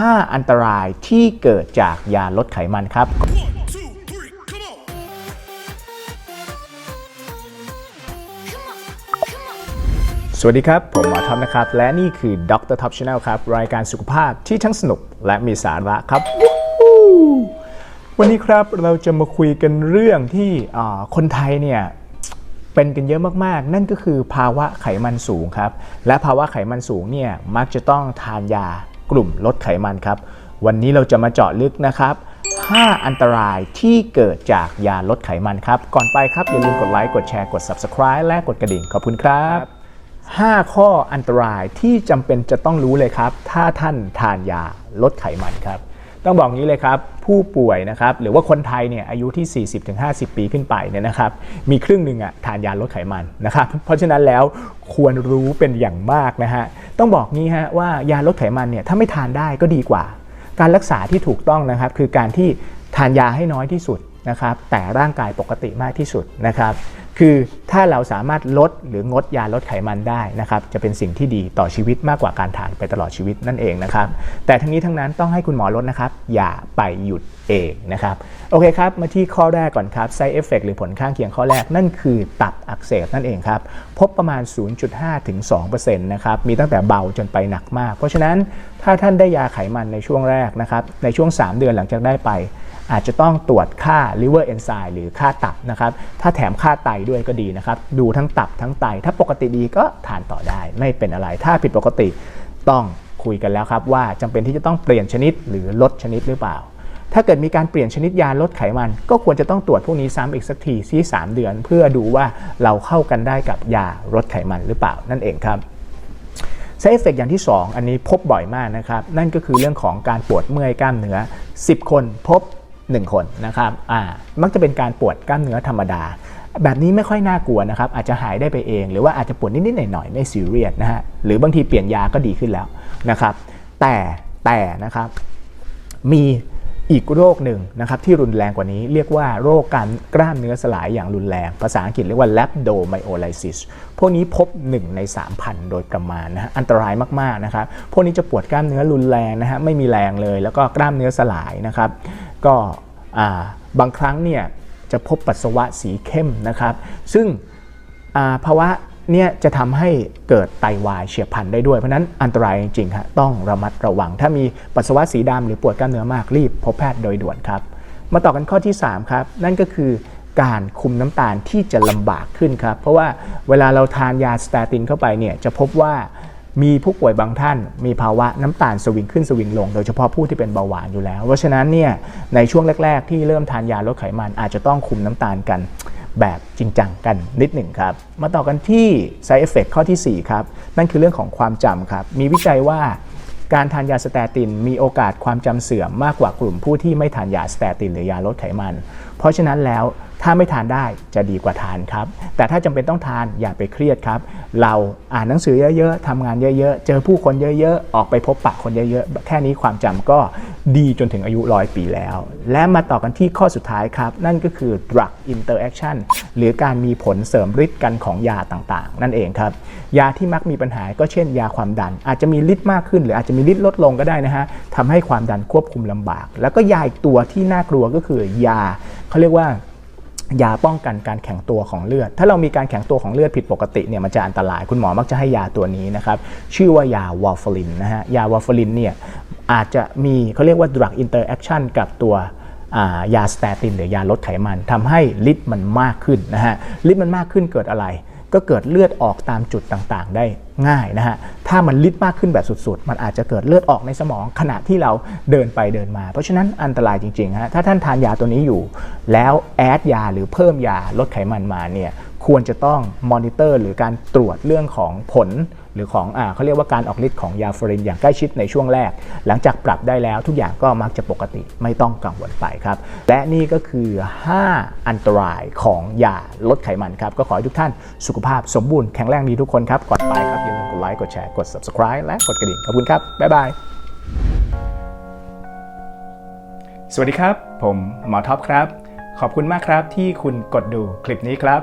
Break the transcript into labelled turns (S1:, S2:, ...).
S1: 5 อันตรายที่เกิดจากยาลดไขมันครับ
S2: One, two, three, come on!
S1: สวัสดีครับ ผมหมอท็อปนะครับ และนี่คือดรท็อปชาแนลครับ รายการสุขภาพที่ทั้งสนุกและมีสาระครับวันนี้ครับเราจะมาคุยกันเรื่องที่คนไทยเนี่ยเป็นกันเยอะมากๆ นั่นก็คือภาวะไขมันสูงครับ และภาวะไขมันสูงเนี่ยมักจะต้องทานยา กลุ่มลดไขมันครับ วันนี้เราจะมาเจาะลึกนะครับ 5 อันตรายที่เกิดจากยาลดไขมันครับ ก่อนไปครับ อย่าลืมกดไลค์กดแชร์กด Subscribe และกดกระดิ่งขอบคุณครับ 5 ข้ออันตรายที่จำเป็นจะต้องรู้เลยครับ ถ้าท่านทานยาลดไขมันครับ ต้องบอกงี้เลยครับ ผู้ป่วยนะครับหรือว่าคนไทยเนี่ยอายุที่ 40-50 ปีขึ้นไปเนี่ยนะครับมีครึ่งหนึ่งอะทานยาลดไขมันนะครับเพราะฉะนั้นแล้วควรรู้เป็นอย่างมากนะฮะต้องบอกงี้ฮะว่ายาลดไขมันเนี่ยถ้าไม่ทานได้ก็ดีกว่า การรักษาที่ถูกต้องนะครับคือการที่ทานยาให้น้อยที่สุด นะครับแต่ร่างกายปกติมากที่สุดนะครับ คือถ้าเราสามารถลดหรืองดยาลดไขมันได้นะครับจะเป็นสิ่งที่ดีต่อชีวิตมากกว่าการทานไปตลอดชีวิตนั่นเองนะครับ แต่ทั้งนี้ทั้งนั้นต้องให้คุณหมอลดนะครับ อย่าไปหยุด เองนะครับโอเคครับ มาที่ข้อแรกก่อนครับ side effect หรือผลข้างเคียงข้อแรกนั่นคือตับอักเสบนั่นเองครับ พบประมาณ 0.5 ถึง 2%นะครับ มีตั้งแต่เบาจนไปหนักมาก เพราะฉะนั้นถ้าท่านได้ยาไขมันในช่วงแรกนะครับ ในช่วง 3 เดือนหลังจากได้ไป อาจจะต้องตรวจค่า liver enzyme หรือค่าตับนะครับ ถ้าแถมค่าไตด้วยก็ดีนะครับ ดูทั้งตับทั้งไต ถ้าปกติดีก็ทานต่อได้ ไม่เป็นอะไร ถ้าผิดปกติต้องคุยกันแล้วครับว่าจำเป็นที่จะต้องเปลี่ยนชนิดหรือลดชนิดหรือเปล่า ถ้าเกิดมีการเปลี่ยนชนิดยาลดไขมัน ก็ควรจะต้องตรวจพวกนี้ซ้ำอีกสักทีที่3เดือน เพื่อดูว่าเราเข้ากันได้กับยาลดไขมันหรือเปล่านั่นเองครับ s ซ d e เอฟเฟกอย่างที่ 2 อันนี้พบบ่อยมากนะครับ นั่นก็คือเรื่องของการปวดเมื่อยกล้ามเนื้อ 10 คนพบ 1 คนนะครับอ่ามักจะเป็นการปวดกล้ามเนื้อธรรมดา แบบนี้ไม่ค่อยน่ากลัวนะครับ อาจจะหายได้ไปเอง หรือว่าอาจจะปวดนิดๆหน่อยๆไม่ซีเรียสนะฮะหรือบางทีเปลี่ยนยาก็ดีขึ้นแล้วนะครับ แต่แต่นะครับมี อีกโรคหนึ่งนะครับที่รุนแรงกว่านี้เรียกว่าโรคการกล้ามเนื้อสลายอย่างรุนแรง ภาษาอังกฤษเรียกว่า rhabdomyolysis พวกนี้พบ 1 ใน 3,000 โดยประมาณนะฮะอันตรายมากๆนะครับพวกนี้จะปวดกล้ามเนื้อรุนแรงนะฮะไม่มีแรงเลย แล้วก็กล้ามเนื้อสลายนะครับ ก็บางครั้งเนี่ยจะพบปัสสาวะสีเข้มนะครับ ซึ่งภาวะ เนี่ยจะทำให้เกิดไตวายเฉียบพลันได้ด้วย เพราะนั้นอันตรายจริงๆฮะต้องระมัดระวัง ถ้ามีปัสสาวะสีดำหรือปวดกล้ามเนื้อมากรีบพบแพทย์โดยด่วนครับ มาต่อกันข้อที่ 3 ครับ นั่นก็คือการคุมน้ำตาลที่จะลำบากขึ้นครับ เพราะว่าเวลาเราทานยาสเตตินเข้าไปเนี่ยจะพบว่ามีผู้ป่วยบางท่าน มีภาวะน้ำตาลสวิงขึ้นสวิงลง โดยเฉพาะผู้ที่เป็นเบาหวานอยู่แล้ว เพราะฉะนั้นเนี่ยในช่วงแรก ๆ ที่เริ่มทานยาลดไขมันอาจจะต้องคุมน้ำตาลกัน แบบจริงจังกันนิดหนึ่งครับ มาต่อกันที่ side effect ข้อที่ 4 ครับ นั่นคือเรื่องของความจำครับ มีวิจัยว่าการทานยาสเตตินมีโอกาสความจำเสื่อมมากกว่ากลุ่มผู้ที่ไม่ทานยาสเตตินหรือยาลดไขมัน เพราะฉะนั้นแล้ว ถ้าไม่ทานได้จะดีกว่าทานครับ แต่ถ้าจำเป็นต้องทานอย่าไปเครียดครับ เราอ่านหนังสือเยอะๆทำงานเยอะๆ เจอผู้คนเยอะๆ ออกไปพบปะคนเยอะๆ แค่นี้ความจำก็ดีจนถึงอายุร้อยปีแล้ว และมาต่อกันที่ข้อสุดท้ายครับ นั่นก็คือ drug interaction หรือการมีผลเสริมฤทธิ์กันของยาต่างๆ นั่นเองครับ ยาที่มักมีปัญหาก็เช่น ยาความดัน อาจจะมีฤทธิ์มากขึ้น หรืออาจจะมีฤทธิ์ลดลงก็ได้นะฮะทำให้ความดันควบคุมลำบาก แล้วก็ยาอีกตัวที่น่ากลัวก็คือยาเขาเรียกว่า ยาป้องกันการแข็งตัวของเลือด ถ้าเรามีการแข็งตัวของเลือดผิดปกติเนี่ยมันจะอันตราย คุณหมอมักจะให้ยาตัวนี้นะครับ ชื่อว่ายาวอร์ฟลินนะฮะ ยาวอร์ฟลินเนี่ยอาจจะมีเขาเรียกว่า drug interaction กับตัวายาสเตตินหรือยาลดไขมันทำให้ฤทธิ์มันมากขึ้นนะฮะฤทธิ์มันมากขึ้นเกิดอะไร ก็เกิดเลือดออกตามจุดต่างๆ ได้ง่ายนะฮะ ถ้ามันฤทธิ์มากขึ้นแบบสุดๆ มันอาจจะเกิดเลือดออกในสมองขณะที่เราเดินไปเดินมา เพราะฉะนั้นอันตรายจริงๆฮะ ถ้าท่านทานยาตัวนี้อยู่ แล้วแอดยาหรือเพิ่มยาลดไขมันมาเนี่ย ควรจะต้องมอนิเตอร์หรือการตรวจเรื่องของผล หรือของอ่าเขาเรียกว่าการออกฤทธิ์ของยาฟอรินอย่างใกล้ชิดในช่วงแรก หลังจากปรับได้แล้วทุกอย่างก็มักจะปกติไม่ต้องกังวลไปครับ และนี่ก็คือ 5 อันตรายของยาลดไขมันครับ ก็ขอให้ทุกท่านสุขภาพสมบูรณ์แข็งแรงดีทุกคนครับก่อนไปครับอย่าลืมกดไลค์กดแชร์กด subscribe และกดกระดิ่งขอบคุณครับบ๊ายบายสวัสดีครับ ผมหมอท็อปครับ ขอบคุณมากครับที่คุณกดดูคลิปนี้ครับ